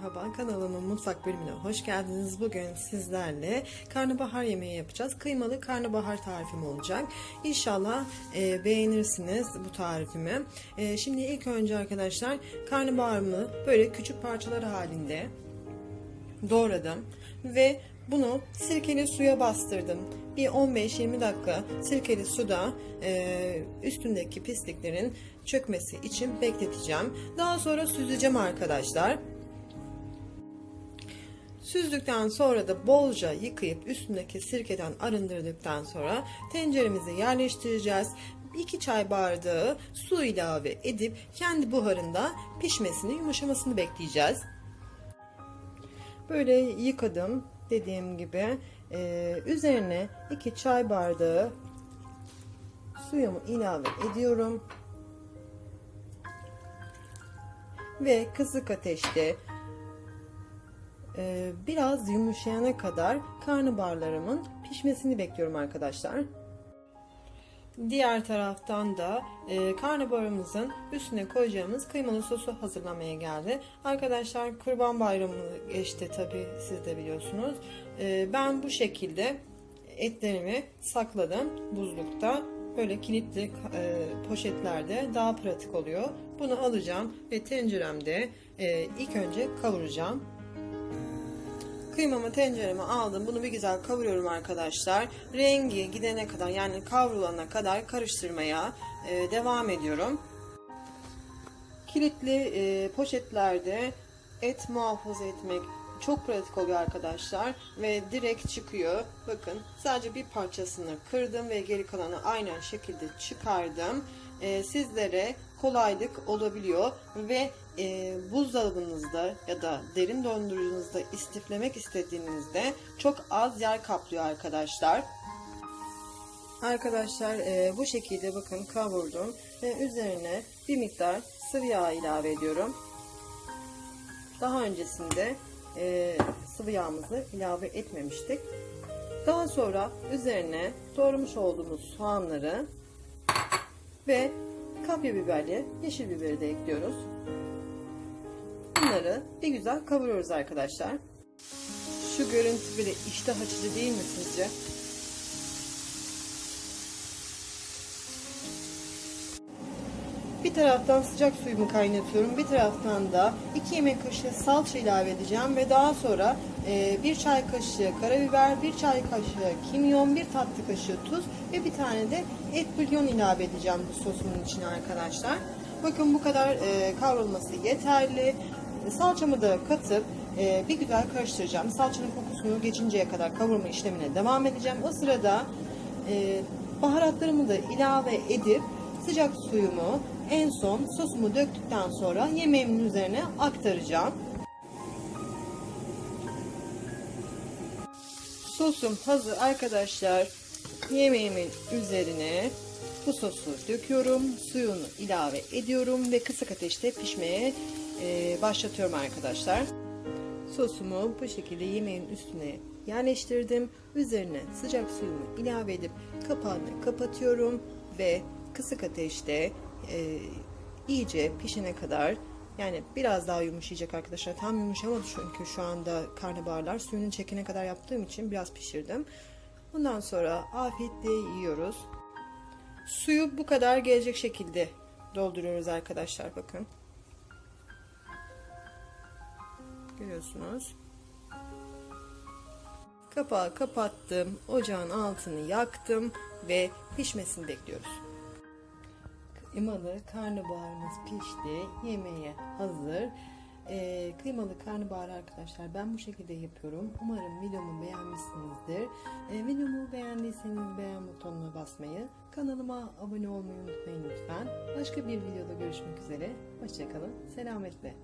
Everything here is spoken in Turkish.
Merhaba kanalımın mutfak bölümüne hoş geldiniz. Bugün sizlerle karnabahar yemeği yapacağız. Kıymalı karnabahar tarifim olacak. İnşallah e, beğenirsiniz bu tarifimi. E, şimdi ilk önce arkadaşlar karnabaharımı böyle küçük parçalar halinde doğradım ve bunu sirkeli suya bastırdım. Bir 15-20 dakika sirkeli suda e, üstündeki pisliklerin çökmesi için bekleteceğim. Daha sonra süzeceğim arkadaşlar. Süzdükten sonra da bolca yıkayıp üstündeki sirkeden arındırdıktan sonra tenceremize yerleştireceğiz. 2 çay bardağı su ilave edip kendi buharında pişmesini, yumuşamasını bekleyeceğiz. Böyle yıkadım dediğim gibi. Ee, üzerine 2 çay bardağı suyumu ilave ediyorum. Ve kısık ateşte e, biraz yumuşayana kadar karnabaharlarımın pişmesini bekliyorum arkadaşlar. Diğer taraftan da e, karnabaharımızın üstüne koyacağımız kıymalı sosu hazırlamaya geldi. Arkadaşlar kurban bayramı geçti tabi siz de biliyorsunuz. E, ben bu şekilde etlerimi sakladım buzlukta. Böyle kilitli e, poşetlerde daha pratik oluyor. Bunu alacağım ve tenceremde e, ilk önce kavuracağım. Kıymamı tencereme aldım. Bunu bir güzel kavuruyorum arkadaşlar. Rengi gidene kadar yani kavrulana kadar karıştırmaya e, devam ediyorum. Kilitli e, poşetlerde et muhafaza etmek çok pratik oluyor arkadaşlar ve direkt çıkıyor. Bakın sadece bir parçasını kırdım ve geri kalanı aynen şekilde çıkardım. E, sizlere kolaylık olabiliyor ve e, buzdolabınızda ya da derin dondurucunuzda istiflemek istediğinizde çok az yer kaplıyor arkadaşlar. Arkadaşlar e, bu şekilde bakın kavurdum ve üzerine bir miktar sıvı yağ ilave ediyorum. Daha öncesinde e, sıvı yağımızı ilave etmemiştik. Daha sonra üzerine doğramış olduğumuz soğanları ve kapya biberli yeşil biberi de ekliyoruz. Bunları bir güzel kavuruyoruz arkadaşlar. Şu görüntü bile iştah açıcı değil mi sizce? Bir taraftan sıcak suyumu kaynatıyorum. Bir taraftan da 2 yemek kaşığı salça ilave edeceğim. Ve daha sonra 1 çay kaşığı karabiber, 1 çay kaşığı kimyon, 1 tatlı kaşığı tuz ve bir tane de et bulyon ilave edeceğim bu sosumun içine arkadaşlar. Bakın bu kadar e, kavrulması yeterli. Salçamı da katıp e, bir güzel karıştıracağım. Salçanın kokusunu geçinceye kadar kavurma işlemine devam edeceğim. O sırada e, baharatlarımı da ilave edip sıcak suyumu en son sosumu döktükten sonra yemeğimin üzerine aktaracağım. Sosum hazır arkadaşlar. Yemeğimin üzerine bu sosu döküyorum. Suyunu ilave ediyorum ve kısık ateşte pişmeye e, başlatıyorum arkadaşlar. Sosumu bu şekilde yemeğin üstüne yerleştirdim. Üzerine sıcak suyumu ilave edip kapağını kapatıyorum ve kısık ateşte e, iyice pişene kadar yani biraz daha yumuşayacak arkadaşlar. Tam yumuşamadı çünkü şu anda karnabaharlar suyunu çekene kadar yaptığım için biraz pişirdim. Bundan sonra afiyetle yiyoruz. Suyu bu kadar gelecek şekilde dolduruyoruz arkadaşlar bakın. Görüyorsunuz. Kapağı kapattım. Ocağın altını yaktım ve pişmesini bekliyoruz. Kıymalı karnabaharımız pişti. Yemeğe hazır. Ee, kıymalı karnabahar arkadaşlar ben bu şekilde yapıyorum. Umarım videomu beğenmişsinizdir. Ee, videomu beğendiyseniz beğen butonuna basmayı, kanalıma abone olmayı unutmayın lütfen. Başka bir videoda görüşmek üzere. Hoşçakalın. Selametle.